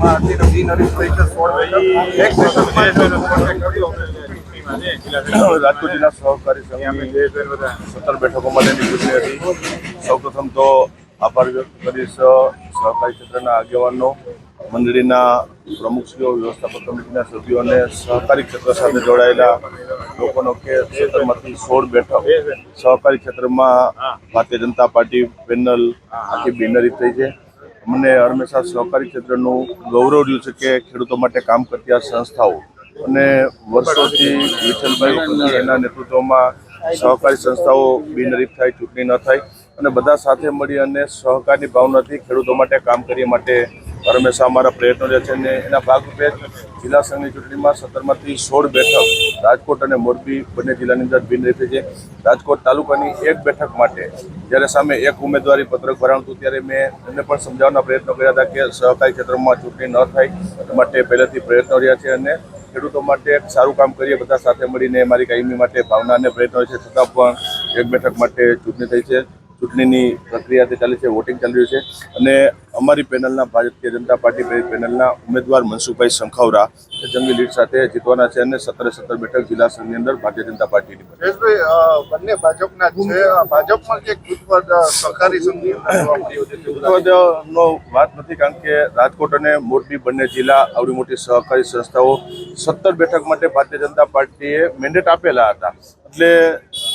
બિનહરીફ થઈ છે સોળ એક રાજકોટ જિલ્લા સહકારી સંઘની સત્તર બેઠકો માટેની ચૂંટણી હતી. સૌપ્રથમ તો આભાર વ્યક્ત કરીશ સહકારી ક્ષેત્રના આગેવાનો મંડળીના પ્રમુખશ્રીઓ વ્યવસ્થાપક કમિટીના સભ્યો અને સહકારી ક્ષેત્ર સાથે જોડાયેલા લોકોનો કે ક્ષેત્રમાંથી સોળ બેઠક સહકારી ક્ષેત્રમાં ભારતીય જનતા પાર્ટી પેનલ આખી બિનરી થઈ છે. અમને હંમેશા સહકારી ક્ષેત્રનું ગૌરવ રહ્યું છે કે ખેડૂતો માટે કામ કરતી આ સંસ્થાઓ. અને વર્ષોથી વિઠ્ઠલભાઈ એના નેતૃત્વમાં સહકારી સંસ્થાઓ બિનરીફ થાય, ચૂંટણી ન થાય. અને બધા સાથે મળી અને સહકારની ભાવનાથી ખેડૂતો માટે કામ કરીએ માટે હંમેશા અમારા પ્રયત્નો રહે છે અને એના ભાગરૂપે જિલ્લા સંઘની ચૂંટણીમાં સત્તરમાંથી સોળ બેઠક રાજકોટ અને મોરબી બંને જિલ્લાની અંદર બિન થઈ છે. રાજકોટ તાલુકાની એક બેઠક માટે જ્યારે સામે એક ઉમેદવારી પત્રક ભરાણું હતું, ત્યારે મેં એમને પણ સમજાવવાના પ્રયત્નો કર્યા હતા કે સહકારી ક્ષેત્રમાં ચૂંટણી ન થાય માટે પહેલેથી પ્રયત્નો રહ્યા છે અને ખેડૂતો માટે સારું કામ કરીએ, બધા સાથે મળીને મારી કાયમી માટે ભાવના અને પ્રયત્નો છે. છતાં પણ એક બેઠક માટે ચૂંટણી થઈ છે. ચૂંટણીની પ્રક્રિયા તે ચાલે છે વોટિંગ ચાલી રહ્યું છે. અને અમારી પેનલના ભારતીય જનતા પાર્ટી પેનલના ઉમેદવાર મનસુખભાઈ સંખાવરા એ જંગી લીડ સાથે જીતવાના છે અને સત્તરે સત્તર બેઠક જિલ્લા સંઘની અંદર ભારતીય જનતા પાર્ટીની બને. ભાજપના છે. ભાજપમાં જે ગુજપત સહકારી સંઘની છે વાત નથી કારણ કે રાજકોટ અને મોરબી બંને જિલ્લા આવડી મોટી સહકારી સંસ્થાઓ સત્તર બેઠક માટે ભારતીય જનતા પાર્ટીએ મેન્ડેટ આપેલા હતા. એટલે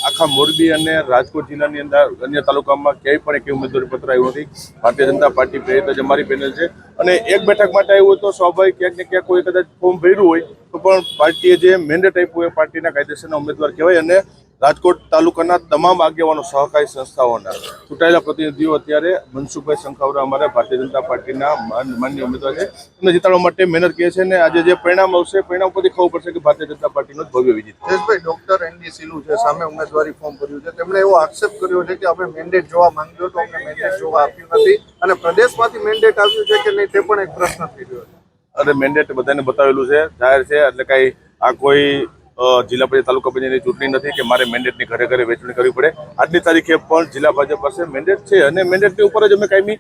આખા મોરબી અને રાજકોટ જિલ્લાની અંદર અન્ય તાલુકામાં ક્યાંય પણ એક ઉમેદવારી પત્ર આવ્યું નથી. ભારતીય જનતા પાર્ટી પ્રેરિત જ અમારી પેનલ છે. અને એક બેઠક માટે આવ્યું હોય તો સ્વાભાવિક ક્યાંક ને ક્યાંક કોઈ કદાચ ફોર્મ ભર્યું હોય તો પણ પાર્ટીએ જે મેન્ડેટ આપ્યું એ પાર્ટીના કાયદેસરના ઉમેદવાર કહેવાય અને રાજકોટ તાલુકાના તમામ આગેવાનો સહકારી સંસ્થાઓના ચૂંટાયેલા પ્રતિનિધિઓ અત્યારે મનસુખભાઈ સંખાવરા અમારા ભારતીય જનતા પાર્ટીના માન્ય ઉમેદવાર છે એમને જીતાડવા માટે મહેનત કહે છે અને આજે જે પરિણામ આવશે પરિણામ પરથી ખબર પડશે કે ભારતીય જનતા પાર્ટીનો જ ભવ્ય વિજય. જયેશભાઈ ડોક્ટર એનડી સિલુ છે સામે ઉમેદવારી ફોર્મ ભર્યું છે તેમણે એવો આક્ષેપ કર્યો છે કે અમે મેન્ડેટ જોવા માંગ્યો તો અમને મેન્ડેટ જોવા આપ્યું નથી અને પ્રદેશમાંથી મેન્ડેટ આવ્યું છે કે નહીં તે પણ એક પ્રશ્ન થઈ રહ્યો છે અને મેન્ડેટ બધાને બતાવેલું છે જાહેર છે એટલે કાંઈ આ કોઈ જિલ્લા પંચાયત તાલુકા પંચાયતની ચૂંટણી નથી કે મારે મેન્ડેટની ઘરે ઘરે વેચણી કરવી પડે. આજની તારીખે પણ જિલ્લા ભાજપ પાસે મેન્ડેટ છે અને મેન્ડેટની ઉપર જ અમે કાયમી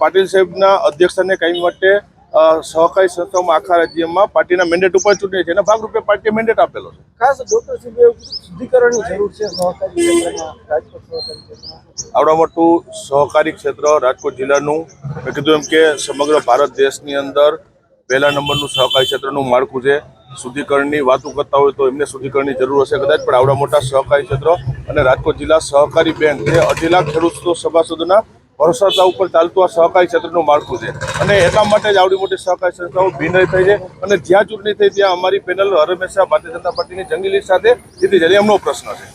પાટીલ સાહેબના અધ્યક્ષતાને કાયમી માટે સહકારી સંસ્થાઓમાં આખા રાજ્યમાં પાર્ટીના મેન્ડેટ ઉપર ચૂંટણી છે. એના ભાગરૂપે પાર્ટીએ મેન્ડેટ આપેલો છે. ખાસ ડોક્ટર શુદ્ધિકરણની જરૂર છે આવડા મોટું સહકારી ક્ષેત્ર રાજકોટ જિલ્લાનું. મેં કીધું એમ કે સમગ્ર ભારત દેશની અંદર પહેલા નંબરનું સહકારી ક્ષેત્રનું માળખું છે. શુદ્ધિકરણની વાતો કરતા હોય તો એમને શુદ્ધિકરણની જરૂર હશે કદાચ, પણ આવડા મોટા સહકારી ક્ષેત્ર અને રાજકોટ જિલ્લા સહકારી બેંક જે અઢી લાખ ખેડૂતો સભાસદોના ભરોસાતા ઉપર ચાલતું આ સહકારી ક્ષેત્રનું માળખું છે. અને એટલા માટે જ આવડી મોટી સહકારી સંસ્થાઓ ભિન્ન થઈ છે. અને જ્યાં ચૂંટણી થઈ ત્યાં અમારી પેનલ હરમેશા ભારતીય જનતા પાર્ટીની જંગી સાથે જીતી જાય એમનો પ્રશ્ન છે.